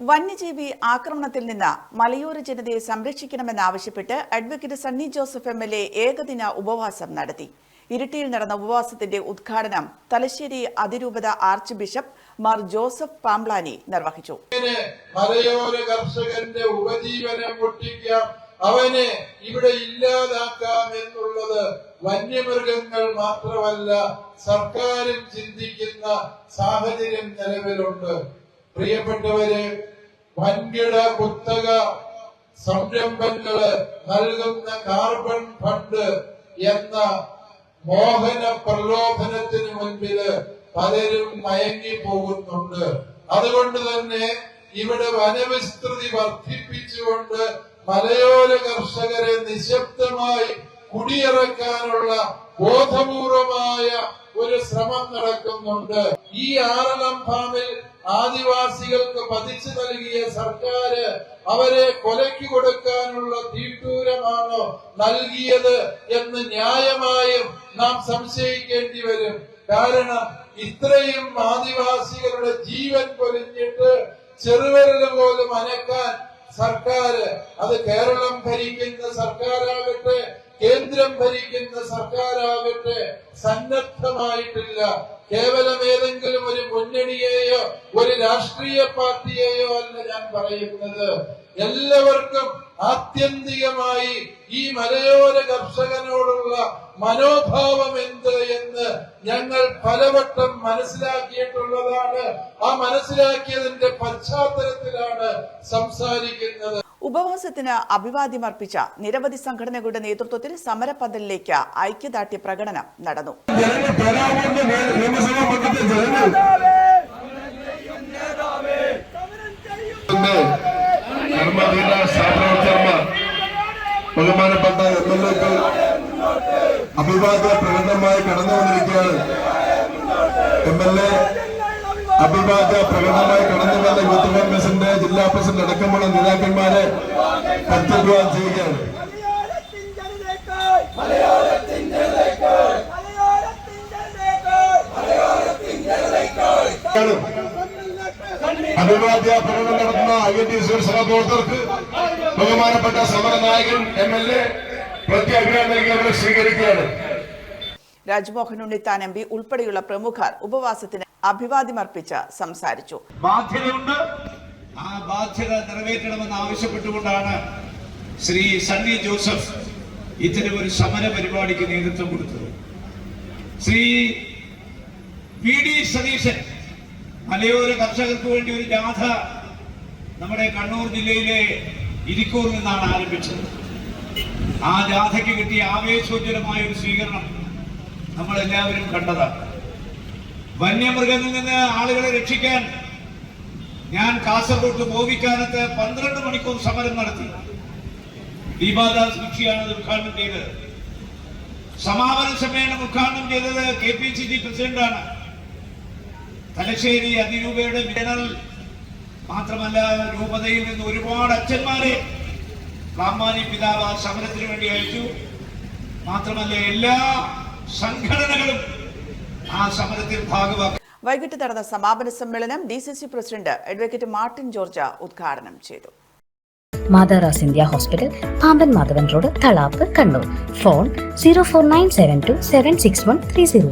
വന്യജീവി ആക്രമണത്തിൽ നിന്ന് മലയോര ജനതയെ സംരക്ഷിക്കണമെന്നാവശ്യപ്പെട്ട് advocate Sunny Joseph M L A ഏകദിന ഉപവാസം നടത്തി. ഇരിട്ടിയിൽ നടന്ന ഉപവാസത്തിന്റെ ഉദ്ഘാടനം തലശ്ശേരി അതിരൂപത ആർച്ച് ബിഷപ്പ് മാർ ജോസഫ് പാംപ്ലാനി നിർവഹിച്ചു. മലയോര കർഷകന്റെ ഉപജീവനം പൊട്ടിക്കാം. അവനെ ഇവിടെ ഇല്ലാതാക്കാം എന്നുള്ളത് വന്യമൃഗങ്ങൾ മാത്രമല്ല സർക്കാരും ചിന്തിക്കുന്ന സാഹചര്യം നിലവിലുണ്ട്. പ്രിയപ്പെട്ടവരെ വൻകിട കുത്തക സംരംഭങ്ങൾ നൽകുന്ന കാർബൺ ഫണ്ട് എന്ന മോഹന പ്രലോഭനത്തിന് മുൻപിൽ പലരും മയങ്ങി പോകുന്നുണ്ട് അതുകൊണ്ട് തന്നെ ഇവിടെ വനവിസ്തൃതി വർദ്ധിപ്പിച്ചുകൊണ്ട് മലയോര കർഷകരെ നിശബ്ദമായി കുടിയിറക്കാനുള്ള ബോധപൂർവമായ ഒരു ശ്രമം നടക്കുന്നുണ്ട്. ഈ ആറളം ഫാമിൽ ആദിവാസികൾക്ക് പതിച്ചു നൽകിയ സർക്കാര് അവരെ കൊലയ്ക്ക് കൊടുക്കാനുള്ള തീട്ടൂരമാണോ നൽകിയത് എന്ന് ന്യായമായും നാം സംശയിക്കേണ്ടി വരും. കാരണം ഇത്രയും ആദിവാസികളുടെ ജീവൻ പൊലിഞ്ഞിട്ട് ചെറുവിരൽ പോലും അനക്കാൻ സർക്കാർ അത് കേരളം ഭരിക്കുന്ന സർക്കാരാകട്ടെ കേന്ദ്രം ഭരിക്കുന്ന സർക്കാരാകട്ടെ സന്നദ്ധമായിട്ടില്ല. കേവലം ഏതെങ്കിലും ഒരു മുന്നണിയെയോ ഒരു രാഷ്ട്രീയ പാർട്ടിയെയോ അല്ല ഞാൻ പറയുന്നത്. എല്ലാവർക്കും ആത്യന്തികമായി ഈ മലയോര കർഷകനോടുള്ള മനോഭാവം എന്ത് എന്ന് ഞങ്ങൾ പലവട്ടം മനസ്സിലാക്കിയിട്ടുള്ളതാണ്. ആ മനസ്സിലാക്കിയതിന്റെ പശ്ചാത്തലത്തിലാണ് സംസാരിക്കുന്നത്. ഉപവാസത്തിന് അഭിവാദ്യമർപ്പിച്ച നിരവധി സംഘടനകളുടെ നേതൃത്വത്തിൽ സമരപ്പന്തലിലേക്ക് ഐക്യദാർഢ്യ പ്രകടനം നടന്നു. ബഹുമാനപ്പെട്ട എം എൽ എക്ക് അഭിവാദ്യ പ്രകടനമായി കടന്നു വന്നിരിക്കുകയാണ് എം എൽ എ അഭിവാദ്യ പ്രകടനമായി കടന്നു വന്ന യൂത്ത് കോൺഗ്രസിന്റെ ജില്ലാ പ്രസിഡന്റ് അടക്കമുള്ള നേതാക്കന്മാരെ പ്രത്യഭിവാദം ചെയ്യുകയാണ്. അഭിവാദ്യ പ്രകടനം നടത്തുന്ന ഐ എൻ ടി സി പ്രവർത്തകർക്ക് ബഹുമാനപ്പെട്ട സമര നായകൻ എം എൽ എ പ്രത്യാഗ്രഹം നൽകി അവരെ സ്വീകരിക്കുകയാണ്. രാജ്മോഹൻ ഉണ്ണിത്താൻ എം പി ഉൾപ്പെടെയുള്ള പ്രമുഖർ ഉപവാസത്തിന് അഭിവാദ്യമർപ്പിച്ച് സംസാരിച്ചു. ബാധ്യതയുണ്ട്. ആ ബാധ്യത നിറവേറ്റണമെന്ന് ആവശ്യപ്പെട്ടുകൊണ്ടാണ് ശ്രീ സണ്ണി ജോസഫ് ഇത്തരം ഒരു സമര പരിപാടിക്ക് നേതൃത്വം കൊടുത്തത്. ശ്രീ വി ഡി സതീശൻ മലയോര കർഷകർക്ക് വേണ്ടി ഒരു ജാഥ നമ്മുടെ കണ്ണൂർ ജില്ലയിലെ ഇരിക്കൂർ നിന്നാണ് ആരംഭിച്ചത്. ആ ജാഥയ്ക്ക് കിട്ടിയ ആവേശോജ്വലമായ ഒരു സ്വീകരണം നമ്മളെല്ലാവരും കണ്ടതാണ്. വന്യമൃഗങ്ങളിൽ നിന്ന് ആളുകളെ രക്ഷിക്കാൻ ഞാൻ കാസർഗോഡ് ഗോവിക്കാനത്ത് പന്ത്രണ്ട് മണിക്കൂർ സമരം നടത്തി. ദീപാദാസ് മുഖിയാണ് അത് ഉദ്ഘാടനം ചെയ്തത്. സമാപന സമ്മേളനം ഉദ്ഘാടനം ചെയ്തത് കെ പി സി സി പ്രസിഡന്റാണ്. തലശ്ശേരി അതിരൂപയുടെ ജനറൽ മാത്രമല്ല രൂപതയിൽ നിന്ന് ഒരുപാട് അച്ഛന്മാരെ റാമാനി പിതാവ് സമരത്തിന് വേണ്ടി അയച്ചു. മാത്രമല്ല എല്ലാ സംഘടനകളും ആ സമരത്തിൽ ഭാഗമാക്കി വൈകിട്ട് നടന്ന സമാപന സമ്മേളനം D C C president advocate Martin George ഉദ്ഘാടനം ചെയ്തു. മാതാറാസ് India hospital Pamban Madhavan road Thalap Kannur. Phone zero four nine seven two seven six one three zero